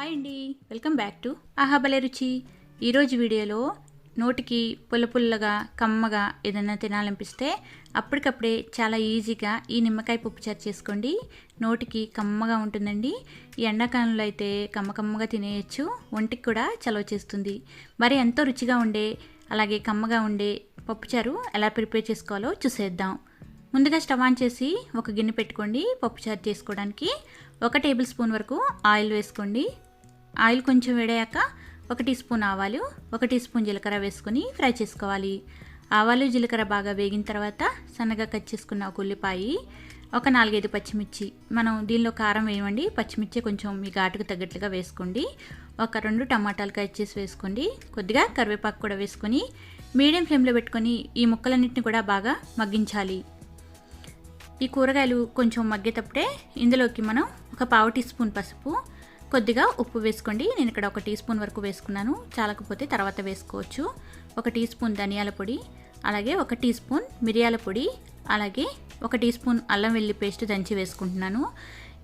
Hi అండి. Welcome back to ఆహాబలే రుచి. ఈరోజు వీడియోలో నోటికి పుల్ల పుల్లగా కమ్మగా ఏదైనా తినాలనిపిస్తే అప్పటికప్పుడే చాలా ఈజీగా ఈ నిమ్మకాయ పప్పుచారు చేసుకోండి. నోటికి కమ్మగా ఉంటుందండి. ఈ ఎండాకాలంలో అయితే కమ్మ కమ్మగా తినేయచ్చు. ఒంటికి కూడా చలవ చేస్తుంది. మరి ఎంతో రుచిగా ఉండే అలాగే కమ్మగా ఉండే పప్పుచారు ఎలా ప్రిపేర్ చేసుకోవాలో చూసేద్దాం. ముందుగా స్టవ్ ఆన్ చేసి ఒక గిన్నె పెట్టుకోండి. పప్పుచారు చేసుకోవడానికి ఒక టేబుల్ స్పూన్ వరకు ఆయిల్ వేసుకోండి. ఆయిల్ కొంచెం వేడాక ఒక టీ స్పూన్ ఆవాలు ఒక టీ స్పూన్ జీలకర్ర వేసుకొని ఫ్రై చేసుకోవాలి. ఆవాలు జీలకర్ర బాగా వేగిన తర్వాత సన్నగా కట్ చేసుకున్న ఒక ఉల్లిపాయ ఒక నాలుగైదు పచ్చిమిర్చి. మనం దీనిలో కారం వేయమండి. పచ్చిమిర్చి కొంచెం మీ ఘాటుకు తగ్గట్లుగా వేసుకోండి. ఒక రెండు టమాటాలు కట్ చేసి వేసుకోండి. కొద్దిగా కరివేపాకు కూడా వేసుకొని మీడియం ఫ్లేమ్లో పెట్టుకొని ఈ ముక్కలన్నింటిని కూడా బాగా మగ్గించాలి. ఈ కూరగాయలు కొంచెం మగ్గేటప్పుడే ఇందులోకి మనం ఒక పావు టీ స్పూన్ పసుపు కొద్దిగా ఉప్పు వేసుకోండి. నేను ఇక్కడ ఒక టీ స్పూన్ వరకు వేసుకున్నాను. చాలకపోతే తర్వాత వేసుకోవచ్చు. ఒక టీ స్పూన్ ధనియాల పొడి అలాగే ఒక టీ స్పూన్ మిరియాల పొడి అలాగే ఒక టీ స్పూన్ అల్లం వెల్లి పేస్ట్ దంచి వేసుకుంటున్నాను.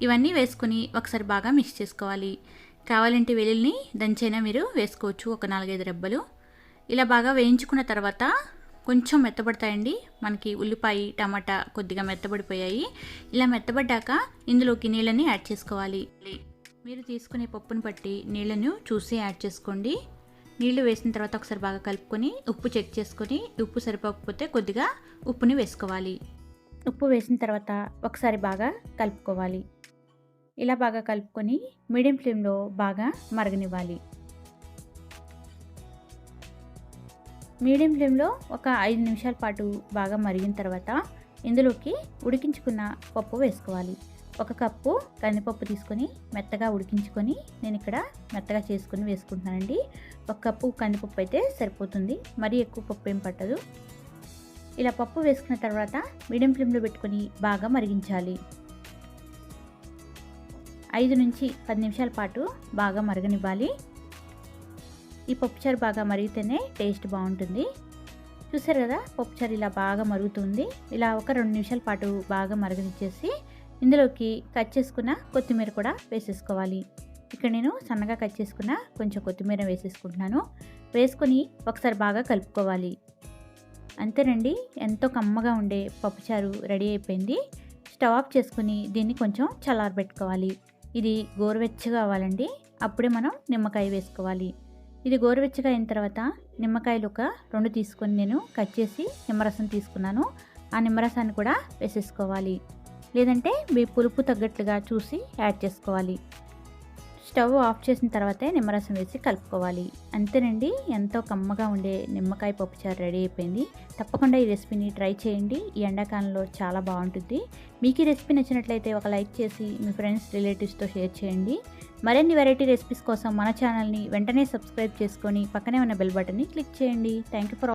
ఇవన్నీ వేసుకుని ఒకసారి బాగా మిక్స్ చేసుకోవాలి. కావాలంటే వెల్లుల్ని దంచైనా మీరు వేసుకోవచ్చు ఒక నాలుగైదు రెబ్బలు. ఇలా బాగా వేయించుకున్న తర్వాత కొంచెం మెత్తబడతాయండి. మనకి ఉల్లిపాయ టమాటా కొద్దిగా మెత్తబడిపోయాయి. ఇలా మెత్తబడ్డాక ఇందులోకి నీళ్ళని యాడ్ చేసుకోవాలి. మీరు తీసుకునే పప్పును బట్టి నీళ్ళను చూసి యాడ్ చేసుకోండి. నీళ్ళు వేసిన తర్వాత ఒకసారి బాగా కలుపుకొని ఉప్పు చెక్ చేసుకొని ఉప్పు సరిపోకపోతే కొద్దిగా ఉప్పుని వేసుకోవాలి. ఉప్పు వేసిన తర్వాత ఒకసారి బాగా కలుపుకోవాలి. ఇలా బాగా కలుపుకొని మీడియం ఫ్లేమ్లో బాగా మరగనివ్వాలి. మీడియం ఫ్లేమ్లో ఒక ఐదు నిమిషాల పాటు బాగా మరిగిన తర్వాత ఇందులోకి ఉడికించుకున్న పప్పు వేసుకోవాలి. ఒక కప్పు కందిపప్పు తీసుకొని మెత్తగా ఉడికించుకొని నేను ఇక్కడ మెత్తగా చేసుకొని వేసుకుంటున్నానండి. ఒక కప్పు కందిపప్పు అయితే సరిపోతుంది. మరీ ఎక్కువ పప్పు ఏం పట్టదు. ఇలా పప్పు వేసుకున్న తర్వాత మీడియం ఫ్లేమ్లో పెట్టుకొని బాగా మరిగించాలి. ఐదు నుంచి పది నిమిషాల పాటు బాగా మరగనివ్వాలి. ఈ పప్పుచారు బాగా మరిగితేనే టేస్ట్ బాగుంటుంది. చూసారు కదా పప్పుచారు ఇలా బాగా మరుగుతుంది. ఇలా ఒక రెండు నిమిషాల పాటు బాగా మరగనిచ్చేసి ఇందులోకి కట్ చేసుకున్న కొత్తిమీర కూడా వేసేసుకోవాలి. ఇక్కడ నేను సన్నగా కట్ చేసుకున్న కొంచెం కొత్తిమీర వేసేసుకుంటున్నాను. వేసుకొని ఒకసారి బాగా కలుపుకోవాలి. అంతేనండి ఎంతో కమ్మగా ఉండే పప్పుచారు రెడీ అయిపోయింది. స్టవ్ ఆఫ్ చేసుకుని దీన్ని కొంచెం చల్లారబెట్టుకోవాలి. ఇది గోరువెచ్చగా అవ్వాలండి అప్పుడే మనం నిమ్మకాయ వేసుకోవాలి. ఇది గోరువెచ్చగా అయిన తర్వాత నిమ్మకాయలు ఒక రెండు తీసుకొని నేను కట్ చేసి నిమ్మరసం తీసుకున్నాను. ఆ నిమ్మరసాన్ని కూడా వేసేసుకోవాలి. లేదంటే మీ పులుపు తగ్గట్లుగా చూసి యాడ్ చేసుకోవాలి. స్టవ్ ఆఫ్ చేసిన తర్వాతే నిమ్మరసం వేసి కలుపుకోవాలి. అంతేనండి ఎంతో కమ్మగా ఉండే నిమ్మకాయ పప్పుచారు రెడీ అయిపోయింది. తప్పకుండా ఈ రెసిపీని ట్రై చేయండి. ఈ ఎండాకాలంలో చాలా బాగుంటుంది. మీకు ఈ రెసిపీ నచ్చినట్లయితే ఒక లైక్ చేసి మీ ఫ్రెండ్స్ రిలేటివ్స్తో షేర్ చేయండి. మరిన్ని వెరైటీ రెసిపీస్ కోసం మన ఛానల్ని వెంటనే సబ్స్క్రైబ్ చేసుకొని పక్కనే ఉన్న బెల్ బటన్ని క్లిక్ చేయండి. Thank you for